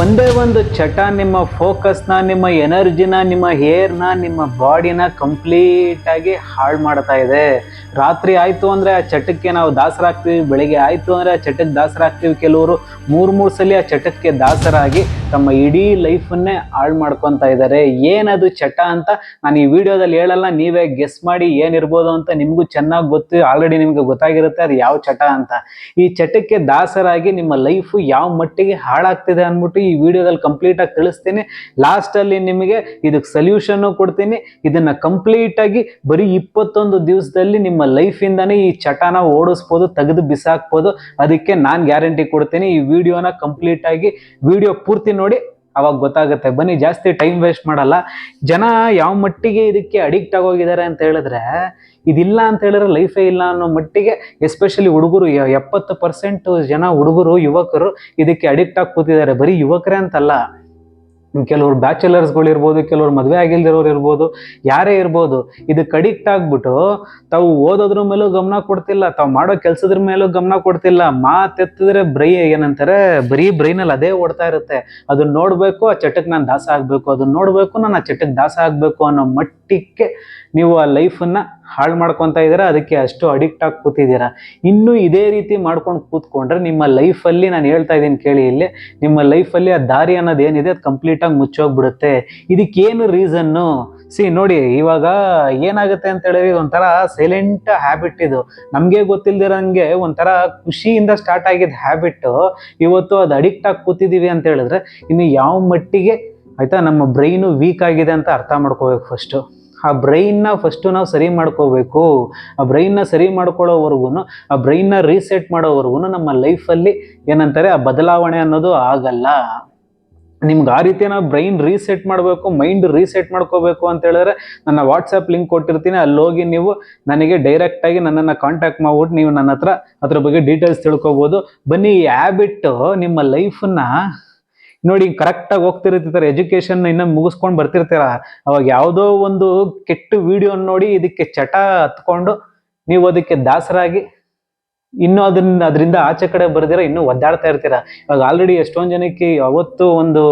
ಒಂದೇ ಒಂದು ಚಟ ನಿಮ್ಮ ಫೋಕಸ್ನ ನಿಮ್ಮ ಎನರ್ಜಿನ ನಿಮ್ಮ ಹೇರ್ನ ನಿಮ್ಮ ಬಾಡಿನ ಕಂಪ್ಲೀಟಾಗಿ ಹಾಳು ಮಾಡ್ತಾ ಇದೆ. ರಾತ್ರಿ ಆಯಿತು ಅಂದ್ರೆ ಆ ಚಟಕ್ಕೆ ನಾವು ದಾಸರಾಗ್ತೀವಿ, ಬೆಳಿಗ್ಗೆ ಆಯಿತು ಅಂದ್ರೆ ಆ ಚಟಕ್ಕೆ ದಾಸರಾಗ್ತೀವಿ ಕೆಲವರು. ಮೂರು ಮೂರು ಸಲ ಆ ಚಟಕ್ಕೆ ದಾಸರಾಗಿ ತಮ್ಮ ಇಡೀ ಲೈಫನ್ನೇ ಹಾಳು ಮಾಡ್ಕೊತ ಇದ್ದಾರೆ. ಏನದು ಚಟ ಅಂತ ನಾನು ಈ ವಿಡಿಯೋದಲ್ಲಿ ಹೇಳಲ್ಲ. ನೀವೇ ಗೆಸ್ ಮಾಡಿ ಏನಿರ್ಬೋದು ಅಂತ ನಿಮಗೂ ಚೆನ್ನಾಗಿ ಗೊತ್ತು ಆಲ್ರೆಡಿ ನಿಮಗೆ ಗೊತ್ತಾಗಿರುತ್ತೆ ಅದು ಯಾವ ಚಟ ಅಂತ. ಈ ಚಟಕ್ಕೆ ದಾಸರಾಗಿ ನಿಮ್ಮ ಲೈಫ್ ಯಾವ ಮಟ್ಟಿಗೆ ಹಾಳಾಗ್ತಿದೆ ಅಂದ್ಬಿಟ್ಟು ಈ ವಿಡಿಯೋದಲ್ಲಿ ಕಂಪ್ಲೀಟ್ ಆಗಿ ತಿಳಿಸ್ತೀನಿ. ಲಾಸ್ಟ್ ಅಲ್ಲಿ ನಿಮಗೆ ಇದಕ್ಕೆ ಸೊಲ್ಯೂಷನ್ ಕೊಡ್ತೀನಿ. ಇದನ್ನ ಕಂಪ್ಲೀಟ್ ಆಗಿ ಬರೀ ಇಪ್ಪತ್ತೊಂದು ದಿವಸದಲ್ಲಿ ನಿಮ್ಮ ಲೈಫ್ ಇಂದಾನೆ ಈ ಚಟನ ಓಡಿಸ್ಬೋದು, ತೆಗೆದು ಬಿಸಾಕ್ಬೋದು. ಅದಕ್ಕೆ ನಾನು ಗ್ಯಾರಂಟಿ ಕೊಡ್ತೀನಿ, ಈ ವಿಡಿಯೋನ ಕಂಪ್ಲೀಟ್ ಆಗಿ ವಿಡಿಯೋ ಪೂರ್ತಿ ನೋಡಿ, ಅವಾಗ ಗೊತ್ತಾಗುತ್ತೆ. ಬನ್ನಿ, ಜಾಸ್ತಿ ಟೈಮ್ ವೇಸ್ಟ್ ಮಾಡಲ್ಲ. ಜನ ಯಾವ ಮಟ್ಟಿಗೆ ಇದಕ್ಕೆ ಅಡಿಕ್ಟ್ ಆಗೋಗಿದ್ದಾರೆ ಅಂತ ಹೇಳಿದ್ರೆ, ಇದಿಲ್ಲ ಅಂತ ಹೇಳಿದ್ರೆ ಲೈಫೇ ಇಲ್ಲ ಅನ್ನೋ ಮಟ್ಟಿಗೆ ಎಸ್ಪೆಷಲಿ ಹುಡುಗರು ಎಪ್ಪತ್ತು ಪರ್ಸೆಂಟ್ ಜನ ಹುಡುಗರು, ಯುವಕರು ಇದಕ್ಕೆ ಅಡಿಕ್ಟ್ ಆಗಿ ಕೂತಿದ್ದಾರೆ. ಬರೀ ಯುವಕರೇ ಅಂತಲ್ಲ. ಕೆಲವ್ರು ಬ್ಯಾಚುಲರ್ಸ್ಗಳು ಇರ್ಬೋದು ಕೆಲವ್ರು ಮದುವೆ ಆಗಿಲ್ದಿರೋರು ಇರ್ಬೋದು, ಯಾರೇ ಇರ್ಬೋದು ಇದಕ್ಕೆ ಅಡಿಕ್ಟ್ ಆಗ್ಬಿಟ್ಟು ತಾವು ಓದೋದ್ರ ಮೇಲೂ ಗಮನ ಕೊಡ್ತಿಲ್ಲ, ತಾವು ಮಾಡೋ ಕೆಲಸದ್ರ ಮೇಲೂ ಗಮನ ಕೊಡ್ತಿಲ್ಲ. ಮಾತೆತ್ತಿದ್ರೆ ಬ್ರೈ ಏನಂತಾರೆ, ಬರೀ ಬ್ರೈನಲ್ಲಿ ಅದೇ ಓಡ್ತಾ ಇರುತ್ತೆ. ಅದನ್ನ ನೋಡಬೇಕು, ಆ ಚಟಕ್ಕೆ ನಾನು ದಾಸ ಆಗಬೇಕು, ಅದನ್ನ ನೋಡಬೇಕು, ನಾನು ಆ ಚಟಕ್ಕೆ ದಾಸ ಆಗಬೇಕು ಅನ್ನೋ ಮಟ್ಟಕ್ಕೆ ನೀವು ಆ ಲೈಫನ್ನು ಹಾಳು ಮಾಡ್ಕೊತಾ ಇದ್ದೀರಾ, ಅದಕ್ಕೆ ಅಷ್ಟು ಅಡಿಕ್ಟ್ ಆಗಿ ಕೂತಿದ್ದೀರಾ. ಇನ್ನೂ ಇದೇ ರೀತಿ ಮಾಡ್ಕೊಂಡು ಕೂತ್ಕೊಂಡ್ರೆ ನಿಮ್ಮ ಲೈಫಲ್ಲಿ ನಾನು ಹೇಳ್ತಾ ಇದ್ದೀನಿ ಕೇಳಿ ಇಲ್ಲಿ, ನಿಮ್ಮ ಲೈಫಲ್ಲಿ ಆ ದಾರಿ ಅನ್ನೋದು ಏನಿದೆ, ಅದು ಕಂಪ್ಲೀಟಾಗಿ ಮುಚ್ಚೋಗ್ಬಿಡುತ್ತೆ. ಇದಕ್ಕೇನು ರೀಸನ್ನು ಸಿ, ನೋಡಿ, ಇವಾಗ ಏನಾಗುತ್ತೆ ಅಂತ ಹೇಳಿದ್ರೆ ಒಂಥರ ಸೈಲೆಂಟ್ ಹ್ಯಾಬಿಟ್ ಇದು. ನಮಗೆ ಗೊತ್ತಿಲ್ದಿರಂಗೆ ಒಂಥರ ಖುಷಿಯಿಂದ ಸ್ಟಾರ್ಟ್ ಆಗಿದ್ದ ಹ್ಯಾಬಿಟ್ಟು ಇವತ್ತು ಅದು ಅಡಿಕ್ಟ್ ಆಗಿ ಕೂತಿದ್ದೀವಿ ಅಂತ ಹೇಳಿದ್ರೆ ಇನ್ನು ಯಾವ ಮಟ್ಟಿಗೆ, ಆಯಿತಾ, ನಮ್ಮ ಬ್ರೈನು ವೀಕ್ ಆಗಿದೆ ಅಂತ ಅರ್ಥ ಮಾಡ್ಕೋಬೇಕು ಫಸ್ಟು ಆ ಬ್ರೈನ್ನ ಫಸ್ಟು ನಾವು ಸರಿ ಮಾಡ್ಕೋಬೇಕು. ಆ ಬ್ರೈನ್ನ ಸರಿ ಮಾಡ್ಕೊಳ್ಳೋವರೆಗೂ ಆ ಬ್ರೈನ್ನ ರೀಸೆಟ್ ಮಾಡೋವರೆಗೂ ನಮ್ಮ ಲೈಫಲ್ಲಿ ಏನಂತಾರೆ, ಆ ಬದಲಾವಣೆ ಅನ್ನೋದು ಆಗಲ್ಲ. ನಿಮ್ಗೆ ಆ ರೀತಿ ನಾವು ಬ್ರೈನ್ ರೀಸೆಟ್ ಮಾಡಬೇಕು ಮೈಂಡ್ ರೀಸೆಟ್ ಮಾಡ್ಕೋಬೇಕು ಅಂತ ಹೇಳಿದ್ರೆ ನನ್ನ ವಾಟ್ಸಪ್ ಲಿಂಕ್ ಕೊಟ್ಟಿರ್ತೀನಿ ಅಲ್ಲಿ ಹೋಗಿ ನೀವು ನನಗೆ ಡೈರೆಕ್ಟಾಗಿ ನನ್ನನ್ನು ಕಾಂಟ್ಯಾಕ್ಟ್ ಮಾಡ್ಬಿಟ್ಟು ನೀವು ನನ್ನ ಹತ್ರ ಅದ್ರ ಬಗ್ಗೆ ಡೀಟೇಲ್ಸ್ ತಿಳ್ಕೊಬೋದು. ಬನ್ನಿ ಈ ಹ್ಯಾಬಿಟ್ಟು ನಿಮ್ಮ ಲೈಫನ್ನ ನೋಡಿ ಕರೆಕ್ಟಾಗಿ ಹೋಗ್ತಿರ್ತಿರ್ತಾರೆ ಎಜುಕೇಶನ್ ಇನ್ನ ಮುಗಿಸ್ಕೊಂಡು ಬರ್ತಿರ್ತೀರ. ಅವಾಗ ಯಾವುದೋ ಒಂದು ಕೆಟ್ಟ ವಿಡಿಯೋ ನೋಡಿ ಇದಕ್ಕೆ ಚಟ ಹತ್ಕೊಂಡು ನೀವು ಅದಕ್ಕೆ ದಾಸರಾಗಿ ಇನ್ನು ಅದನ್ನ ಅದರಿಂದ ಆಚೆ ಕಡೆ ಬರ್ದಿರ, ಇನ್ನೂ ಒದ್ದಾಡ್ತಾ ಇರ್ತೀರ. ಇವಾಗ ಆಲ್ರೆಡಿ ಎಷ್ಟೊಂದು ಜನಕ್ಕೆ ಅವತ್ತು ಒಂದು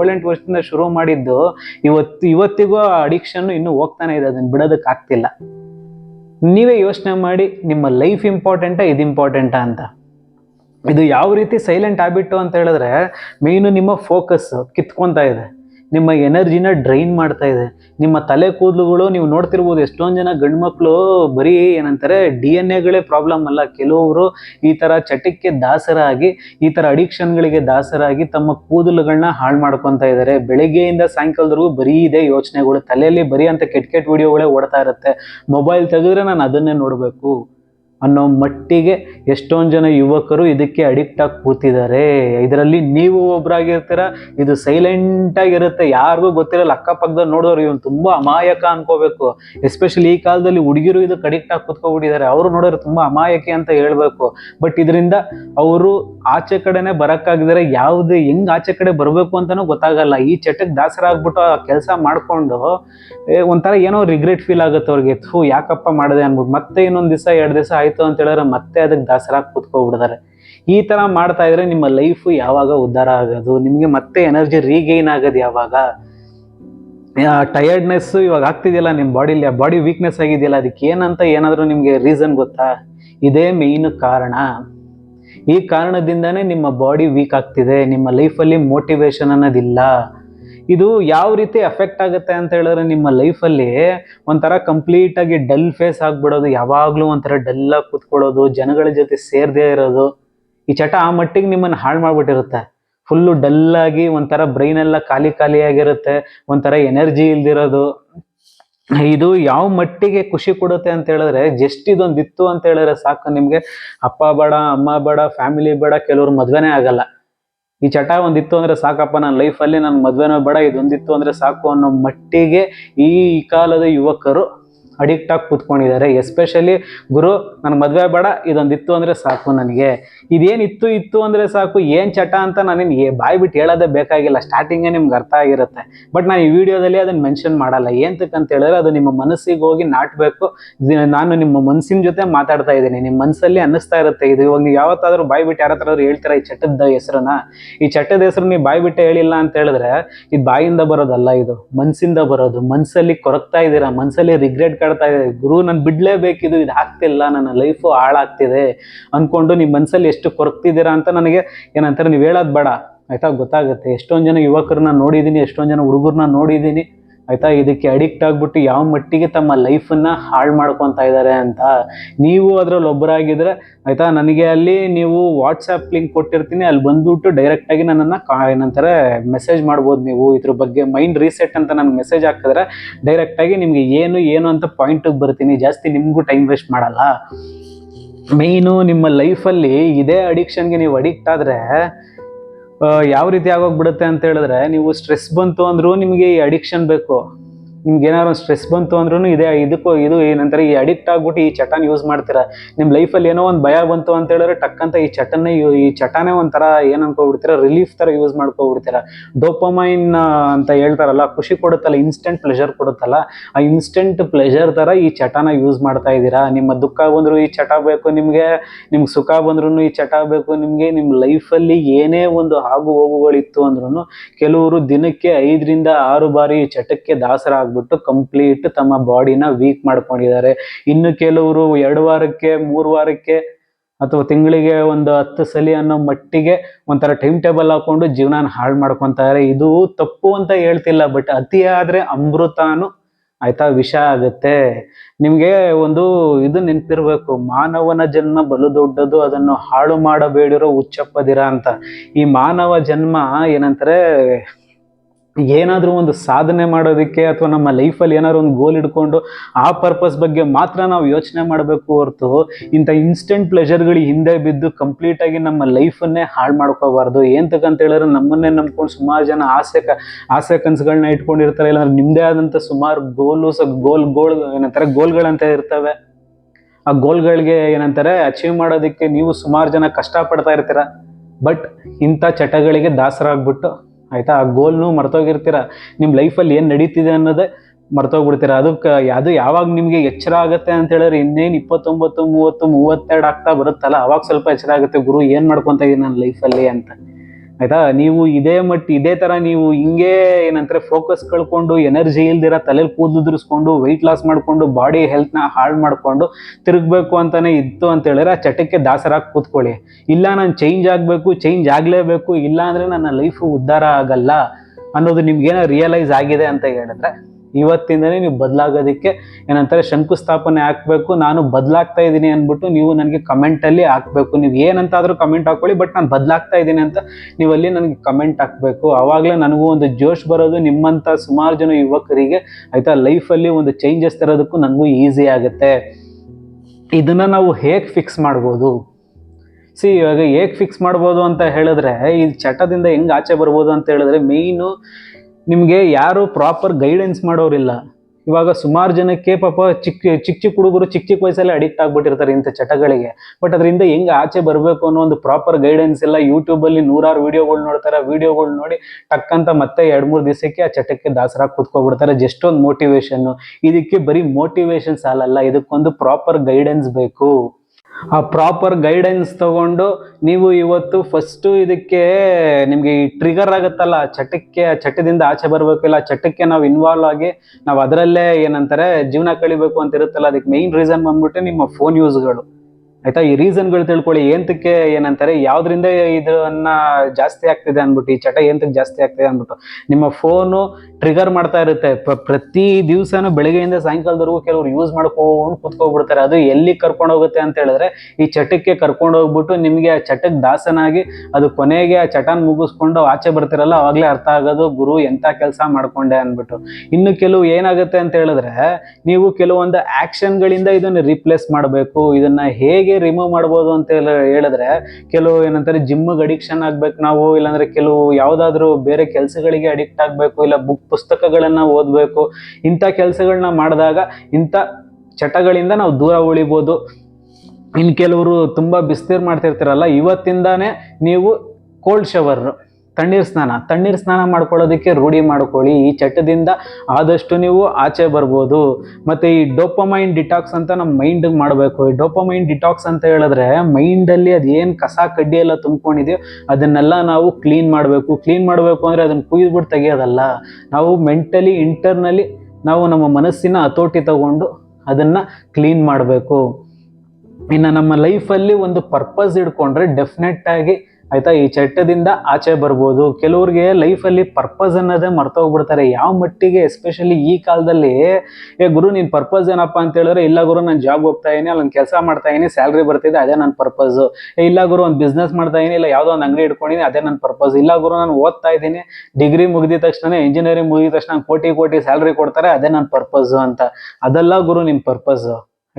ಏಳೆಂಟು ವರ್ಷದಿಂದ ಶುರು ಮಾಡಿದ್ದು, ಇವತ್ತು, ಇವತ್ತಿಗೂ ಆ ಅಡಿಕ್ಷನ್ ಇನ್ನೂ ಹೋಗ್ತಾನೆ ಇದೆ, ಅದನ್ನ ಬಿಡೋದಕ್ಕೆ ಆಗ್ತಿಲ್ಲ. ನೀವೇ ಯೋಚನೆ ಮಾಡಿ, ನಿಮ್ಮ ಲೈಫ್ ಇಂಪಾರ್ಟೆಂಟಾ ಇದು ಇಂಪಾರ್ಟೆಂಟಾ ಅಂತ. ಇದು ಯಾವ ರೀತಿ ಸೈಲೆಂಟ್ ಹ್ಯಾಬಿಟ್ಟು ಅಂತ ಹೇಳಿದ್ರೆ ಮೇಯ್ನು ನಿಮ್ಮ ಫೋಕಸ್ ಕಿತ್ಕೊಂತಾ ಇದೆ. ನಿಮ್ಮ ಎನರ್ಜಿನ ಡ್ರೈನ್ ಮಾಡ್ತಾ ಇದೆ. ನಿಮ್ಮ ತಲೆ ಕೂದಲುಗಳು ನೀವು ನೋಡ್ತಿರ್ಬೋದು ಎಷ್ಟೊಂದು ಜನ ಗಂಡ್ಮಕ್ಳು ಬರೀ ಏನಂತಾರೆ ಡಿ ಎನ್ ಎಗಳೇ ಪ್ರಾಬ್ಲಮ್ ಅಲ್ಲ. ಕೆಲವರು ಈ ಥರ ಚಟಕ್ಕೆ ದಾಸರಾಗಿ, ಈ ಥರ ಅಡಿಕ್ಷನ್ಗಳಿಗೆ ದಾಸರಾಗಿ ತಮ್ಮ ಕೂದಲುಗಳನ್ನ ಹಾಳು ಮಾಡ್ಕೊತಾ ಇದ್ದಾರೆ. ಬೆಳಗ್ಗೆಯಿಂದ ಸಾಯಂಕಾಲದವರೆಗೂ ಬರೀ ಇದೆ ಯೋಚನೆಗಳು. ತಲೆಯಲ್ಲಿ ಬರೀ ಅಂತ ಕೆಟ್ಟ ಕೆಟ್ಟ ವಿಡಿಯೋಗಳೇ ಓಡ್ತಾ ಇರುತ್ತೆ. ಮೊಬೈಲ್ ತೆಗೆದ್ರೆ ನಾನು ಅದನ್ನೇ ನೋಡಬೇಕು. ಅನ್ನೋ ಮಟ್ಟಿಗೆ ಎಷ್ಟೊಂದು ಜನ ಯುವಕರು ಇದಕ್ಕೆ ಅಡಿಕ್ಟ್ ಆಗಿ ಕೂತಿದ್ದಾರೆ. ಇದರಲ್ಲಿ ನೀವು ಒಬ್ಬರಾಗಿರ್ತೀರ ಇದು ಸೈಲೆಂಟ್ ಆಗಿರುತ್ತೆ. ಯಾರಿಗೂ ಗೊತ್ತಿರಲ್ಲ. ಅಕ್ಕಪಕ್ಕದಲ್ಲಿ ನೋಡೋರು ಇವನು ತುಂಬಾ ಅಮಾಯಕ ಅನ್ಕೋಬೇಕು. ಎಸ್ಪೆಷಲಿ ಈ ಕಾಲದಲ್ಲಿ ಹುಡುಗಿರು ಇದಕ್ಕೆ ಅಡಿಕ್ಟ್ ಆಗಿ ಕೂತ್ಕೊಬಿಟ್ಟಿದ್ದಾರೆ ಅವರು ನೋಡೋರು ತುಂಬಾ ಅಮಾಯಕಿ ಅಂತ ಹೇಳ್ಬೇಕು. ಬಟ್ ಇದರಿಂದ ಅವರು ಆಚೆ ಕಡೆನೇ ಬರೋಕ್ಕಾಗಿದ್ದಾರೆ. ಯಾವ್ದು ಹೆಂಗ್ ಆಚೆ ಕಡೆ ಬರಬೇಕು ಅಂತಾನೂ ಗೊತ್ತಾಗಲ್ಲ. ಈ ಚಟಕ್ಕೆ ದಾಸರಾಗ್ಬಿಟ್ಟು ಆ ಕೆಲಸ ಮಾಡ್ಕೊಂಡು ಒಂಥರ ಏನೋ ರಿಗ್ರೆಟ್ ಫೀಲ್ ಆಗುತ್ತೆ ಅವ್ರಿಗೆ. ಥೂ, ಯಾಕಪ್ಪ ಮಾಡಿದೆ ಅನ್ಬಿಟ್ಟು. ಮತ್ತೆ ಇನ್ನೊಂದು ದಿವಸ, ಎರಡು ದಿವಸ ಆಯ್ತು ಅಂತ ಹೇಳಿದ್ರೆ ಮತ್ತೆ ಅದಕ್ಕೆ ದಾಸರಾಗಿ ಕೂತ್ಕೊಬಿಡ್ತಾರೆ. ಈ ತರ ಮಾಡ್ತಾ ಇದ್ರೆ ನಿಮ್ಮ ಲೈಫ್ ಯಾವಾಗ ಉದ್ಧಾರ ಆಗೋದು? ನಿಮ್ಗೆ ಮತ್ತೆ ಎನರ್ಜಿ ರೀಗೈನ್ ಆಗೋದು ಯಾವಾಗ? ಟಯರ್ಡ್ನೆಸ್ ಇವಾಗ ಆಗ್ತಿದೆಯಲ್ಲ ನಿಮ್ಮ ಬಾಡಿಲಿ ಆ ಬಾಡಿ ವೀಕ್ನೆಸ್ ಆಗಿದೆಯಲ್ಲ, ಅದಕ್ಕೆ ಏನಂತ ಏನಾದರೂ ನಿಮಗೆ ರೀಸನ್ ಗೊತ್ತಾ? ಇದೇ ಮೇನ್ ಕಾರಣ. ಈ ಕಾರಣದಿಂದಾನೇ ನಿಮ್ಮ ಬಾಡಿ ವೀಕ್ ಆಗ್ತಿದೆ. ನಿಮ್ಮ ಲೈಫಲ್ಲಿ ಮೋಟಿವೇಶನ್ ಅನ್ನೋದಿಲ್ಲ. ಇದು ಯಾವ ರೀತಿ ಎಫೆಕ್ಟ್ ಆಗುತ್ತೆ ಅಂತ ಹೇಳಿದ್ರೆ ನಿಮ್ಮ ಲೈಫಲ್ಲಿ ಒಂಥರ ಕಂಪ್ಲೀಟ್ ಆಗಿ ಡಲ್ ಫೇಸ್ ಆಗ್ಬಿಡೋದು, ಯಾವಾಗಲೂ ಒಂಥರ ಡಲ್ ಆಗಿ ಕುತ್ಕೊಳ್ಳೋದು, ಜನಗಳ ಜೊತೆ ಸೇರದೇ ಇರೋದು, ಈ ಚಟ ಆ ಮಟ್ಟಿಗೆ ನಿಮ್ಮನ್ನು ಹಾಳು ಮಾಡ್ಬಿಟ್ಟಿರುತ್ತೆ. ಫುಲ್ಲು ಡಲ್ ಆಗಿ ಒಂಥರ ಬ್ರೈನ್ ಎಲ್ಲ ಖಾಲಿ ಖಾಲಿ ಆಗಿರುತ್ತೆ, ಒಂಥರ ಎನರ್ಜಿ ಇಲ್ದಿರೋದು. ಇದು ಯಾವ ಮಟ್ಟಿಗೆ ಖುಷಿ ಕೊಡುತ್ತೆ ಅಂತ ಹೇಳಿದ್ರೆ ಜಸ್ಟ್ ಇದೊಂದಿತ್ತು ಅಂತ ಹೇಳಿದ್ರೆ ಸಾಕು ನಿಮ್ಗೆ. ಅಪ್ಪ ಬೇಡ, ಅಮ್ಮ ಬೇಡ ಫ್ಯಾಮಿಲಿ ಬೇಡ, ಕೆಲವ್ರು ಮದ್ವೆನೇ ಆಗಲ್ಲ. ಈ ಚಟ ಒಂದಿತ್ತು ಅಂದ್ರೆ ಸಾಕಪ್ಪ ನನ್ನ ಲೈಫಲ್ಲಿ ನನ್ನ ಮದುವೆನೋ ಬೇಡ, ಇದೊಂದಿತ್ತು ಅಂದ್ರೆ ಸಾಕು ಅನ್ನೋ ಮಟ್ಟಿಗೆ ಈ ಕಾಲದ ಯುವಕರು ಅಡಿಕ್ಟ್ ಆಗಿ ಕೂತ್ಕೊಂಡಿದ್ದಾರೆ. ಎಸ್ಪೆಷಲಿ ಗುರು ನನ್ನ ಮದುವೆ ಬೇಡ, ಇದೊಂದಿತ್ತು ಅಂದರೆ ಸಾಕು ನನಗೆ. ಇದೇನಿತ್ತು, ಇತ್ತು ಅಂದರೆ ಸಾಕು, ಏನು ಚಟ ಅಂತ ನಾನೇನು ಏ ಬಾಯಿ ಬಿಟ್ಟು ಹೇಳೋದೇ ಬೇಕಾಗಿಲ್ಲ. ಸ್ಟಾರ್ಟಿಂಗೇ ನಿಮ್ಗೆ ಅರ್ಥ ಆಗಿರುತ್ತೆ. ಬಟ್ ನಾನು ಈ ವಿಡಿಯೋದಲ್ಲಿ ಅದನ್ನು ಮೆನ್ಷನ್ ಮಾಡಲ್ಲ. ಅಂತ ಹೇಳಿದ್ರೆ ಅದು ನಿಮ್ಮ ಮನಸ್ಸಿಗೆ ಹೋಗಿ ನಾಟಬೇಕು. ನಾನು ನಿಮ್ಮ ಮನಸ್ಸಿನ ಜೊತೆ ಮಾತಾಡ್ತಾ ಇದ್ದೀನಿ. ನಿಮ್ಮ ಮನಸ್ಸಲ್ಲಿ ಅನ್ನಿಸ್ತಾ ಇರುತ್ತೆ. ಇದು ಇವಾಗ ನೀವು ಯಾವತ್ತಾದ್ರೂ ಬಾಯಿ ಬಿಟ್ಟು ಯಾರ ಹತ್ರ ಹೇಳ್ತೀರಾ ಈ ಚಟದ ಹೆಸರನ್ನ? ಈ ಚಟದ ಹೆಸರು ನೀವು ಬಾಯಿ ಬಿಟ್ಟು ಹೇಳಿಲ್ಲ ಅಂತ ಹೇಳಿದ್ರೆ, ಇದು ಬಾಯಿಂದ ಬರೋದಲ್ಲ ಇದು. ಮನಸ್ಸಿಂದ ಬರೋದು. ಮನಸ್ಸಲ್ಲಿ ಕೊರಗ್ತಾ ಇದ್ದೀರಾ? ಮನಸ್ಸಲ್ಲಿ ರಿಗ್ರೆಟ್ ಕಾಡ್ತಾ ಇದೆ ಗುರು, ನಾನು ಬಿಡ್ಲೇಬೇಕಿದು, ಇದು ಆಗ್ತಿಲ್ಲ, ನನ್ನ ಲೈಫು ಹಾಳಾಗ್ತಿದೆ ಅನ್ಕೊಂಡು ನಿಮ್ಮ ಮನ್ಸಲ್ಲಿ ಎಷ್ಟು ಕೊರಗ್ತಿದ್ದೀರಾ ಅಂತ ನನಗೆ ಏನಂತಾರೆ, ನೀವು ಹೇಳೋದು ಬೇಡ. ಆಯ್ತಾ? ಗೊತ್ತಾಗುತ್ತೆ. ಎಷ್ಟೊಂದು ಜನ ಯುವಕರನ್ನ ನೋಡಿದ್ದೀನಿ ಎಷ್ಟೊಂದು ಜನ ಹುಡುಗರನ್ನ ನೋಡಿದ್ದೀನಿ ಆಯ್ತಾ? ಇದಕ್ಕೆ ಅಡಿಕ್ಟ್ ಆಗ್ಬಿಟ್ಟು ಯಾವ ಮಟ್ಟಿಗೆ ತಮ್ಮ ಲೈಫನ್ನ ಹಾಳು ಮಾಡ್ಕೊತಾ ಇದ್ದಾರೆ ಅಂತ ನೀವು ಅದ್ರಲ್ಲಿ ಒಬ್ಬರಾಗಿದ್ರೆ ಆಯ್ತಾ? ನನಗೆ ಅಲ್ಲಿ ನೀವು ವಾಟ್ಸಪ್ ಲಿಂಕ್ ಕೊಟ್ಟಿರ್ತೀನಿ, ಅಲ್ಲಿ ಬಂದ್ಬಿಟ್ಟು ಡೈರೆಕ್ಟಾಗಿ ನನ್ನನ್ನು ಕಾ ಏನಂತಾರೆ ಮೆಸೇಜ್ ಮಾಡ್ಬೋದು ನೀವು. ಇದ್ರ ಬಗ್ಗೆ ಮೈಂಡ್ ರೀಸೆಟ್ ಅಂತ ನನಗೆ ಮೆಸೇಜ್ ಹಾಕಿದ್ರೆ ಡೈರೆಕ್ಟಾಗಿ ನಿಮಗೆ ಏನು ಏನು ಅಂತ ಪಾಯಿಂಟಿಗೆ ಬರ್ತೀನಿ. ಜಾಸ್ತಿ ನಿಮಗೂ ಟೈಮ್ ವೇಸ್ಟ್ ಮಾಡಲ್ಲ. ಮೇಯ್ನು ನಿಮ್ಮ ಲೈಫಲ್ಲಿ ಇದೇ ಅಡಿಕ್ಷನ್ಗೆ ನೀವು ಅಡಿಕ್ಟ್ ಆದರೆ ಯಾವ ರೀತಿ ಆಗೋಗ್ಬಿಡುತ್ತೆ ಅಂತ ಹೇಳಿದ್ರೆ ನೀವು ಸ್ಟ್ರೆಸ್ ಬಂತು ಅಂದ್ರೂ ನಿಮಗೆ ಈ ಅಡಿಕ್ಷನ್ ಬೇಕು. ನಿಮ್ಗೆ ಏನಾದ್ರು ಸ್ಟ್ರೆಸ್ ಬಂತು ಅಂದ್ರೂ ಇದೆ, ಇದಕ್ಕೂ ಇದು ಏನಂತಾರೆ, ಈ ಅಡಿಕ್ಟ್ ಆಗ್ಬಿಟ್ಟು ಈ ಚಟನ ಯೂಸ್ ಮಾಡ್ತೀರಾ? ನಿಮ್ಮ ಲೈಫಲ್ಲಿ ಏನೋ ಒಂದು ಭಯ ಬಂತು ಅಂತ ಹೇಳಿದ್ರೆ ಟಕ್ಕಂತ ಈ ಚಟನ್ನೇ ಈ ಚಟನೇ ಒಂಥರ ಏನು ಅನ್ಕೊಬಿಡ್ತೀರಾ? ರಿಲೀಫ್ ಥರ ಯೂಸ್ ಮಾಡ್ಕೊಬಿಡ್ತೀರಾ? ಡೋಪಮೈನ್ ಅಂತ ಹೇಳ್ತಾರಲ್ಲ, ಖುಷಿ ಕೊಡುತ್ತಲ್ಲ ಇನ್ಸ್ಟೆಂಟ್ ಪ್ಲೆಷರ್ ಕೊಡುತ್ತಲ್ಲ, ಆ ಇನ್ಸ್ಟೆಂಟ್ ಪ್ಲೆಷರ್ ಥರ ಈ ಚಟನ ಯೂಸ್ ಮಾಡ್ತಾ ಇದ್ದೀರಾ? ನಿಮ್ಮ ದುಃಖ ಬಂದರೂ ಈ ಚಟ ಬೇಕು ನಿಮಗೆ, ನಿಮ್ಗೆ ಸುಖ ಬಂದ್ರೂ ಈ ಚಟ ಬೇಕು ನಿಮಗೆ ನಿಮ್ಮ ಲೈಫಲ್ಲಿ ಏನೇ ಒಂದು ಆಗು ಹೋಗುಗಳಿತ್ತು ಅಂದ್ರೂ ಕೆಲವರು ದಿನಕ್ಕೆ ಐದರಿಂದ ಆರು ಬಾರಿ ಚಟಕ್ಕೆ ದಾಸರಾಗ್ಬಿಟ್ಟು ಕಂಪ್ಲೀಟ್ ತಮ್ಮ ಬಾಡಿನ ವೀಕ್ ಮಾಡ್ಕೊಂಡಿದ್ದಾರೆ. ಇನ್ನು ಕೆಲವರು ಎರಡು ವಾರಕ್ಕೆ, ಮೂರು ವಾರಕ್ಕೆ ಅಥವಾ ತಿಂಗಳಿಗೆ ಒಂದು ಹತ್ತು ಸಲ ಅನ್ನೋ ಮಟ್ಟಿಗೆ ಒಂಥರ ಟೈಮ್ ಟೇಬಲ್ ಹಾಕೊಂಡು ಜೀವನ ಹಾಳು ಮಾಡ್ಕೊತಾರೆ. ಇದು ತಪ್ಪು ಅಂತ ಹೇಳ್ತಿಲ್ಲ ಬಟ್ ಅತಿ ಆದ್ರೆ ಅಮೃತಾನು ಆಯ್ತಾ ವಿಷ ಆಗುತ್ತೆ. ನಿಮಗೆ ಒಂದು ಇದು ನೆನಪಿರ್ಬೇಕು, ಮಾನವನ ಜನ್ಮ ಬಲು ದೊಡ್ಡದು, ಅದನ್ನು ಹಾಳು ಮಾಡಬೇಡಿರೋ ಹುಚ್ಚಪ್ಪದಿರ ಅಂತ. ಈ ಮಾನವ ಜನ್ಮ ಏನಂತಾರೆ ಏನಾದರೂ ಒಂದು ಸಾಧನೆ ಮಾಡೋದಕ್ಕೆ ಅಥವಾ ನಮ್ಮ ಲೈಫಲ್ಲಿ ಏನಾದ್ರು ಒಂದು ಗೋಲ್ ಇಟ್ಕೊಂಡು ಆ ಪರ್ಪಸ್ ಬಗ್ಗೆ ಮಾತ್ರ ನಾವು ಯೋಚನೆ ಮಾಡಬೇಕು ಹೊರತು ಇಂಥ ಇನ್ಸ್ಟೆಂಟ್ ಪ್ಲೆಷರ್ಗಳು ಹಿಂದೆ ಬಿದ್ದು ಕಂಪ್ಲೀಟಾಗಿ ನಮ್ಮ ಲೈಫನ್ನೇ ಹಾಳು ಮಾಡ್ಕೋಬಾರ್ದು. ಏನ್ತಕ್ಕಂತ ಹೇಳಿದ್ರೆ ನಮ್ಮನ್ನೇ ನಂಬ್ಕೊಂಡು ಸುಮಾರು ಜನ ಆಸೆ ಕ ಆಸೆ ಕನಸುಗಳನ್ನ ಇಟ್ಕೊಂಡಿರ್ತಾರೆ. ಇಲ್ಲಾಂದ್ರೆ ನಿಮ್ಮದೇ ಆದಂಥ ಸುಮಾರು ಗೋಲು ಸ ಗೋಲ್ ಗೋಲ್ ಏನಂತಾರೆ? ಗೋಲ್ಗಳಂತ ಇರ್ತವೆ. ಆ ಗೋಲ್ಗಳಿಗೆ ಏನಂತಾರೆ? ಅಚೀವ್ ಮಾಡೋದಕ್ಕೆ ನೀವು ಸುಮಾರು ಜನ ಕಷ್ಟಪಡ್ತಾ ಇರ್ತೀರ. ಬಟ್ ಇಂಥ ಚಟಗಳಿಗೆ ದಾಸರಾಗ್ಬಿಟ್ಟು ಆಯ್ತಾ? ಆ ಗೋಲ್ನು ಮರ್ತೋಗಿರ್ತೀರ. ನಿಮ್ಮ ಲೈಫಲ್ಲಿ ಏನು ನಡೀತಿದೆ ಅನ್ನೋದೇ ಮರ್ತೋಗ್ಬಿಡ್ತೀರ. ಅದಕ್ಕೆ ಅದು ಯಾವಾಗ ನಿಮಗೆ ಎಚ್ಚರ ಆಗುತ್ತೆ ಅಂತ ಹೇಳಿದ್ರೆ ಇನ್ನೇನು ಇಪ್ಪತ್ತೊಂಬತ್ತು, ಮೂವತ್ತು, ಮೂವತ್ತೆರಡು ಆಗ್ತಾ ಬರುತ್ತಲ್ಲ, ಅವಾಗ ಸ್ವಲ್ಪ ಎಚ್ಚರ ಆಗುತ್ತೆ. ಗುರು, ಏನು ಮಾಡ್ಕೊತಾ ಇದೀನಿ ನನ್ನ ಲೈಫಲ್ಲಿ ಅಂತ. ಆಯ್ತಾ? ನೀವು ಇದೇ ಮಟ್ಟ ಇದೇ ತರ ನೀವು ಹಿಂಗೆ ಏನಂತಾರೆ ಫೋಕಸ್ ಕಳ್ಕೊಂಡು ಎನರ್ಜಿ ಇಲ್ದಿರ ತಲೆಯಲ್ಲಿ ಕೂದಲು ವೆಯ್ಟ್ ಲಾಸ್ ಮಾಡಿಕೊಂಡು ಬಾಡಿ ಹೆಲ್ತ್ನ ಹಾಳು ಮಾಡಿಕೊಂಡು ತಿರುಗಬೇಕು ಅಂತಾನೆ ಇತ್ತು ಅಂತ ಹೇಳಿದ್ರೆ ಆ ಚಟಕ್ಕೆ ದಾಸರಾಗಿ ಕೂತ್ಕೊಳ್ಳಿ. ಇಲ್ಲ ನಾನು ಚೇಂಜ್ ಆಗಬೇಕು ಚೇಂಜ್ ಆಗಲೇಬೇಕು, ಇಲ್ಲ ಅಂದರೆ ನನ್ನ ಲೈಫು ಉದ್ಧಾರ ಆಗಲ್ಲ ಅನ್ನೋದು ನಿಮ್ಗೇನೋ ರಿಯಲೈಸ್ ಆಗಿದೆ ಅಂತ ಹೇಳಿದ್ರೆ ಇವತ್ತಿಂದನೇ ನೀವು ಬದಲಾಗೋದಕ್ಕೆ ಏನಂತಾರೆ ಶಂಕುಸ್ಥಾಪನೆ ಹಾಕಬೇಕು, ನಾನು ಬದಲಾಗ್ತಾ ಇದ್ದೀನಿ ಅಂದ್ಬಿಟ್ಟು ನೀವು ನನಗೆ ಕಮೆಂಟಲ್ಲಿ ಹಾಕಬೇಕು. ನೀವು ಏನಂತಾದರೂ ಕಮೆಂಟ್ ಹಾಕೊಳ್ಳಿ ಬಟ್ ನಾನು ಬದಲಾಗ್ತಾ ಇದ್ದೀನಿ ಅಂತ ನೀವು ಅಲ್ಲಿ ನನಗೆ ಕಮೆಂಟ್ ಹಾಕಬೇಕು. ಆವಾಗಲೇ ನನಗೂ ಒಂದು ಜೋಶ್ ಬರೋದು ನಿಮ್ಮಂಥ ಸುಮಾರು ಜನ ಯುವಕರಿಗೆ ಆಯಿತಾ ಲೈಫಲ್ಲಿ ಒಂದು ಚೇಂಜಸ್ ತರೋದಕ್ಕೂ ನನಗೂ ಈಸಿ ಆಗುತ್ತೆ. ಇದನ್ನು ನಾವು ಹೇಗೆ ಫಿಕ್ಸ್ ಮಾಡ್ಬೋದು? ಸಿ ಇವಾಗ ಹೇಗೆ ಫಿಕ್ಸ್ ಮಾಡ್ಬೋದು ಅಂತ ಹೇಳಿದ್ರೆ, ಈ ಚಟದಿಂದ ಹೆಂಗೆ ಆಚೆ ಬರ್ಬೋದು ಅಂತ ಹೇಳಿದ್ರೆ ಮೇಯ್ನು ನಿಮಗೆ ಯಾರು ಪ್ರಾಪರ್ ಗೈಡೆನ್ಸ್ ಮಾಡೋರಿಲ್ಲ. ಇವಾಗ ಸುಮಾರು ಜನಕ್ಕೆ ಪಾಪ ಚಿಕ್ಕ ಚಿಕ್ಕ ಚಿಕ್ಕ ಹುಡುಗರು ಚಿಕ್ಕ ಚಿಕ್ಕ ವಯಸ್ಸಲ್ಲಿ ಅಡಿಕ್ಟ್ ಆಗ್ಬಿಟ್ಟಿರ್ತಾರೆ ಇಂಥ ಚಟಗಳಿಗೆ. ಬಟ್ ಅದರಿಂದ ಹೆಂಗೆ ಆಚೆ ಬರಬೇಕು ಅನ್ನೋ ಒಂದು ಪ್ರಾಪರ್ ಗೈಡೆನ್ಸ್ ಇಲ್ಲ. ಯೂಟ್ಯೂಬಲ್ಲಿ ನೂರಾರು ವಿಡಿಯೋಗಳು ನೋಡ್ತಾರೆ. ವಿಡಿಯೋಗಳು ನೋಡಿ ಟಕ್ಕಂತ ಮತ್ತೆ ಎರಡು ಮೂರು ದಿವಸಕ್ಕೆ ಆ ಚಟಕ್ಕೆ ದಾಸರಾಗಿ ಕೂತ್ಕೊಬಿಡ್ತಾರೆ. ಜಸ್ಟ್ ಒಂದು ಮೋಟಿವೇಶನ್ನು ಇದಕ್ಕೆ ಬರೀ ಮೋಟಿವೇಶನ್ ಸಾಲಲ್ಲ. ಇದಕ್ಕೊಂದು ಪ್ರಾಪರ್ ಗೈಡೆನ್ಸ್ ಬೇಕು. ಆ ಪ್ರಾಪರ್ ಗೈಡೆನ್ಸ್ ತಗೊಂಡು ನೀವು ಇವತ್ತು ಫಸ್ಟು ಇದಕ್ಕೆ ನಿಮಗೆ ಈ ಟ್ರಿಗರ್ ಆಗುತ್ತಲ್ಲ ಚಟಕ್ಕೆ, ಆ ಚಟದಿಂದ ಆಚೆ ಬರಬೇಕು ಇಲ್ಲ ಚಟಕ್ಕೆ ನಾವು ಇನ್ವಾಲ್ವ್ ಆಗಿ ನಾವು ಅದರಲ್ಲೇ ಏನಂತಾರೆ, ಜೀವನ ಕಳಿಬೇಕು ಅಂತ ಇರುತ್ತಲ್ಲ, ಅದಕ್ಕೆ ಮೇಯ್ನ್ ರೀಸನ್ ಬಂದ್ಬಿಟ್ಟು ನಿಮ್ಮ ಫೋನ್ ಯೂಸ್ಗಳು ಆಯ್ತಾ? ಈ ರೀಸನ್ಗಳು ತಿಳ್ಕೊಳ್ಳಿ, ಏಂತಕ್ಕೆ ಏನಂತಾರೆ, ಯಾವ್ದ್ರಿಂದ ಇದನ್ನ ಜಾಸ್ತಿ ಆಗ್ತಿದೆ ಅನ್ಬಿಟ್ಟು ಈ ಚಟ ಏಂತಕ್ಕೆ ಜಾಸ್ತಿ ಆಗ್ತಿದೆ ಅನ್ಬಿಟ್ಟು ನಿಮ್ಮ ಫೋನು ಟ್ರಿಗರ್ ಮಾಡ್ತಾ ಇರುತ್ತೆ. ಪ್ರತಿ ದಿವಸನೂ ಬೆಳಗ್ಗೆಯಿಂದ ಸಾಯಂಕಾಲದವರೆಗೂ ಕೆಲವರು ಯೂಸ್ ಮಾಡ್ಕೊಂಡು ಕುತ್ಕೊಬಿಡ್ತಾರೆ. ಅದು ಎಲ್ಲಿ ಕರ್ಕೊಂಡು ಹೋಗುತ್ತೆ ಅಂತ ಹೇಳಿದ್ರೆ, ಈ ಚಟಕ್ಕೆ ಕರ್ಕೊಂಡು ಹೋಗ್ಬಿಟ್ಟು ನಿಮಗೆ ಆ ಚಟಕ್ಕೆ ದಾಸನಾಗಿ, ಅದು ಕೊನೆಗೆ ಆ ಚಟನ್ ಮುಗಿಸ್ಕೊಂಡು ಆಚೆ ಬರ್ತಿರಲ್ಲ, ಅವಾಗಲೇ ಅರ್ಥ ಆಗೋದು, ಗುರು ಎಂಥ ಕೆಲಸ ಮಾಡ್ಕೊಂಡೆ ಅಂದ್ಬಿಟ್ಟು. ಇನ್ನು ಕೆಲವು ಏನಾಗುತ್ತೆ ಅಂತ ಹೇಳಿದ್ರೆ, ನೀವು ಕೆಲವೊಂದು ಆಕ್ಷನ್ಗಳಿಂದ ಇದನ್ನು ರಿಪ್ಲೇಸ್ ಮಾಡಬೇಕು, ಇದನ್ನ ಹೇಗೆ ರಿಮೂವ್ ಮಾಡ್ಬೋದು ಅಂತ ಎಲ್ಲ ಹೇಳಿದ್ರೆ ಕೆಲವು ಏನಂತಾರೆ ಜಿಮ್ಗೆ ಅಡಿಕ್ಷನ್ ಆಗ್ಬೇಕು ನಾವು, ಇಲ್ಲಾಂದ್ರೆ ಕೆಲವು ಯಾವ್ದಾದ್ರು ಬೇರೆ ಕೆಲಸಗಳಿಗೆ ಅಡಿಕ್ಟ್ ಆಗ್ಬೇಕು, ಇಲ್ಲ ಬುಕ್ ಪುಸ್ತಕಗಳನ್ನ ಓದಬೇಕು, ಇಂಥ ಕೆಲಸಗಳನ್ನ ಮಾಡಿದಾಗ ಇಂಥ ಚಟಗಳಿಂದ ನಾವು ದೂರ ಉಳಿಬೋದು. ಇನ್ನು ಕೆಲವರು ತುಂಬ ಬಿಸಿನೀರು ಮಾಡ್ತಿರ್ತೀರಲ್ಲ, ಇವತ್ತಿಂದಾನೇ ನೀವು ಕೋಲ್ಡ್ ಶವರ್ ತಣ್ಣೀರು ಸ್ನಾನ. ತಣ್ಣೀರು ಸ್ನಾನ ಮಾಡ್ಕೊಳ್ಳೋದಕ್ಕೆ ರೂಢಿ ಮಾಡ್ಕೊಳ್ಳಿ. ಈ ಚಟದಿಂದ ಆದಷ್ಟು ನೀವು ಆಚೆ ಬರ್ಬೋದು. ಮತ್ತು ಈ ಡೋಪಮೈನ್ ಡಿಟಾಕ್ಸ್ ಅಂತ ನಮ್ಮ ಮೈಂಡಿಗೆ ಮಾಡಬೇಕು. ಈ ಡೋಪಮೈನ್ ಡಿಟಾಕ್ಸ್ ಅಂತ ಹೇಳಿದ್ರೆ ಮೈಂಡಲ್ಲಿ ಅದೇನು ಕಸ ಕಡ್ಡಿ ಎಲ್ಲ ತುಂಬ್ಕೊಂಡಿದೆಯೋ ಅದನ್ನೆಲ್ಲ ನಾವು ಕ್ಲೀನ್ ಮಾಡಬೇಕು. ಕ್ಲೀನ್ ಮಾಡಬೇಕು ಅಂದರೆ ಅದನ್ನು ಕುಯ್ದುಬಿಟ್ಟು ತೆಗೆಯೋದಲ್ಲ. ನಾವು ಮೆಂಟಲಿ, ಇಂಟರ್ನಲಿ ನಾವು ನಮ್ಮ ಮನಸ್ಸಿನ ಹತೋಟಿ ತಗೊಂಡು ಅದನ್ನು ಕ್ಲೀನ್ ಮಾಡಬೇಕು. ಇನ್ನು ನಮ್ಮ ಲೈಫಲ್ಲಿ ಒಂದು ಪರ್ಪಸ್ ಇಟ್ಕೊಂಡ್ರೆ ಡೆಫಿನೆಟ್ ಆಗಿ ಆಯ್ತಾ? ಈ ಚಟ್ಟದಿಂದ ಆಚೆ ಬರ್ಬೋದು. ಕೆಲವ್ರಿಗೆ ಲೈಫಲ್ಲಿ ಪರ್ಪಸ್ ಅನ್ನೋದೇ ಮರ್ತೋಗ್ಬಿಡ್ತಾರೆ. ಯಾವ ಮಟ್ಟಿಗೆ ಎಸ್ಪೆಷಲಿ ಈ ಕಾಲದಲ್ಲಿ, ಏ ಗುರು, ನಿನ್ ಪರ್ಪಸ್ ಏನಪ್ಪ? ಅಂತ ಹೇಳಿದ್ರೆ, ಇಲ್ಲ ಗುರು, ನಾನು ಜಾಬ್ ಹೋಗ್ತಾ ಇದೀನಿ ಅಲ್ಲಿ ಕೆಲಸ ಮಾಡ್ತಾ ಇದೀನಿ ಸ್ಯಾಲ್ರಿ ಬರ್ತಿದೆ, ಅದೇ ನನ್ನ ಪರ್ಪಸ್ ಏ, ಇಲ್ಲ ಗುರು, ಒಂದು ಬಿಸ್ನೆಸ್ ಮಾಡ್ತಾ ಇದೀನಿ, ಇಲ್ಲ ಯಾವುದೋ ಒಂದು ಅಂಗಡಿ ಇಟ್ಕೊಂಡಿನಿ ಅದೇ ನನ್ನ ಪರ್ಪಸ್ ಇಲ್ಲ ಗುರು, ನಾನು ಓದ್ತಾ ಇದ್ದೀನಿ ಡಿಗ್ರಿ ಮುಗಿದ ತಕ್ಷಣ ಇಂಜಿನಿಯರಿಂಗ್ ಮುಗಿದ ತಕ್ಷಣ ಕೋಟಿ ಕೋಟಿ ಸ್ಯಾಲ್ರಿ ಕೊಡ್ತಾರೆ, ಅದೇ ನನ್ನ ಪರ್ಪಸ್ ಅಂತ. ಅದೆಲ್ಲ ಗುರು ನಿಮ್ಮ ಪರ್ಪಸ್